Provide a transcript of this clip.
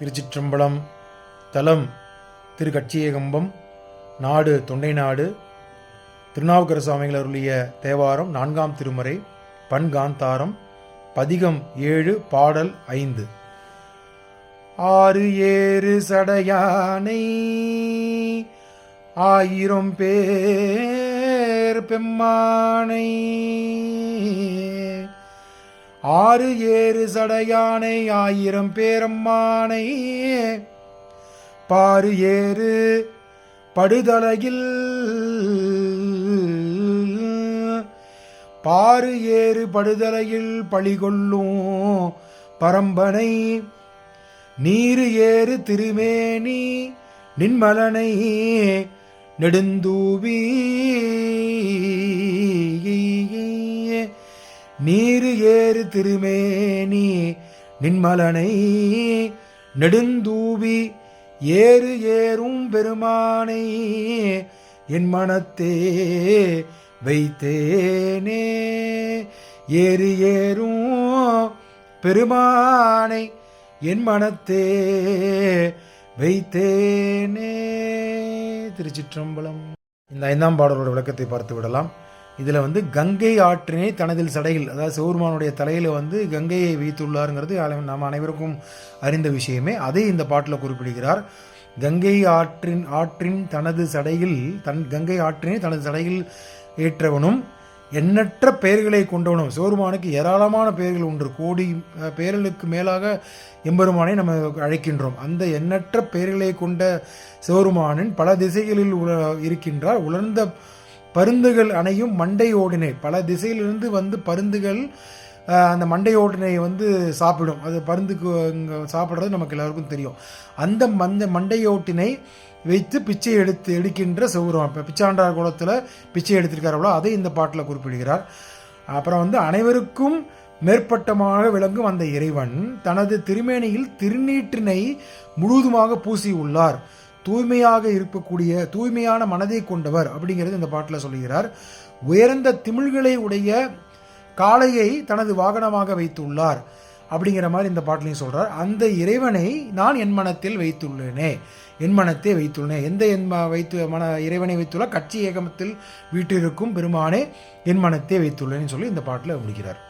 திருச்சிற்றம்பலம் தலம் திருக்கட்சியகம்பம் நாடு தொண்டை நாடு திருநாவுக்கர சுவாமிகள் அருளிய தேவாரம் நான்காம் திருமறை பண்காந்தாரம் பதிகம் ஏழு பாடல் ஐந்து. ஆறு ஏறு சடையானை ஆயிரம் பேர் பெம்மானை. ஆறு ஏறு சடையானை ஆயிரம் பேரம்மானை. பாரு ஏறு படுதலையில். பாரு ஏறு படுதலையில் பழிகொள்ளும் பரம்பனை. நீரு ஏறு திருமேனி நின்மலனை நெடுந்தூவி. நீரு ஏறு திருமேனி நின்மலனை நெடுந்தூவி ஏறு ஏறும் பெருமானை என் மனத்தே வைத்தேனே. ஏறு ஏறும் பெருமானை என் மனத்தே வைத்தேனே. திருச்சிற்றம்பலம். இந்த ஐந்தாம் பாடலோட விளக்கத்தை பார்த்து விடலாம். இதில் வந்து கங்கை ஆற்றினை தனதில் சடையில் அதாவது சிவருமானுடைய தலையில் வந்து கங்கையை வைத்துள்ளாருங்கிறது அல- நாம் அனைவருக்கும் அறிந்த விஷயமே. அதை இந்த பாட்டில் குறிப்பிடுகிறார். கங்கை ஆற்றின் ஆற்றின் தனது சடையில் தன் கங்கை ஆற்றினை தனது சடையில் ஏற்றவனும் எண்ணற்ற பெயர்களை கொண்டவனும் சிவருமானுக்கு ஏராளமான பெயர்கள் உண்டு. கோடி பெயர்களுக்கு மேலாக எம்பெருமானை நம்ம அழைக்கின்றோம். அந்த எண்ணற்ற பெயர்களை கொண்ட சிவருமானின் பல திசைகளில் உல இருக்கின்றார். உலர்ந்த பருந்துகள் அணையும் மண்டை ஓடினை பல திசையிலிருந்து வந்து பருந்துகள் அந்த மண்டை ஓடினை வந்து சாப்பிடும். அது பருந்துக்கு சாப்பிட்றது நமக்கு எல்லாருக்கும் தெரியும். அந்த மந்த மண்டை ஓட்டினை வைத்து பிச்சை எடுத்து எடுக்கின்ற சிவருமான் இப்போ பிச்சாண்டார் குளத்தில் பிச்சை எடுத்திருக்காரவளோ அதை இந்த பாட்டில் குறிப்பிடுகிறார். அப்புறம் வந்து அனைவருக்கும் மேற்பட்டமாக விளங்கும் அந்த இறைவன் தனது திருமேனியில் திருநீற்றினை முழுவதுமாக பூசி உள்ளார் தூய்மையாக இருக்கக்கூடிய தூய்மையான மனதை கொண்டவர் அப்படிங்கிறது இந்த பாட்டில் சொல்லுகிறார். உயர்ந்த திமிழ்களை உடைய காளையை தனது வாகனமாக வைத்துள்ளார் அப்படிங்கிற மாதிரி இந்த பாட்டிலையும் சொல்கிறார் அந்த இறைவனை நான் என் மனத்தில் வைத்துள்ளேனே என் மனத்தை வைத்துள்ளேன். எந்த என் வைத்து மன இறைவனை வைத்துள்ள கட்சி ஏகமத்தில் வீட்டிற்கும் பெருமானே என் மனத்தை வைத்துள்ளேன்னு சொல்லி இந்த பாட்டில் முடிக்கிறார்.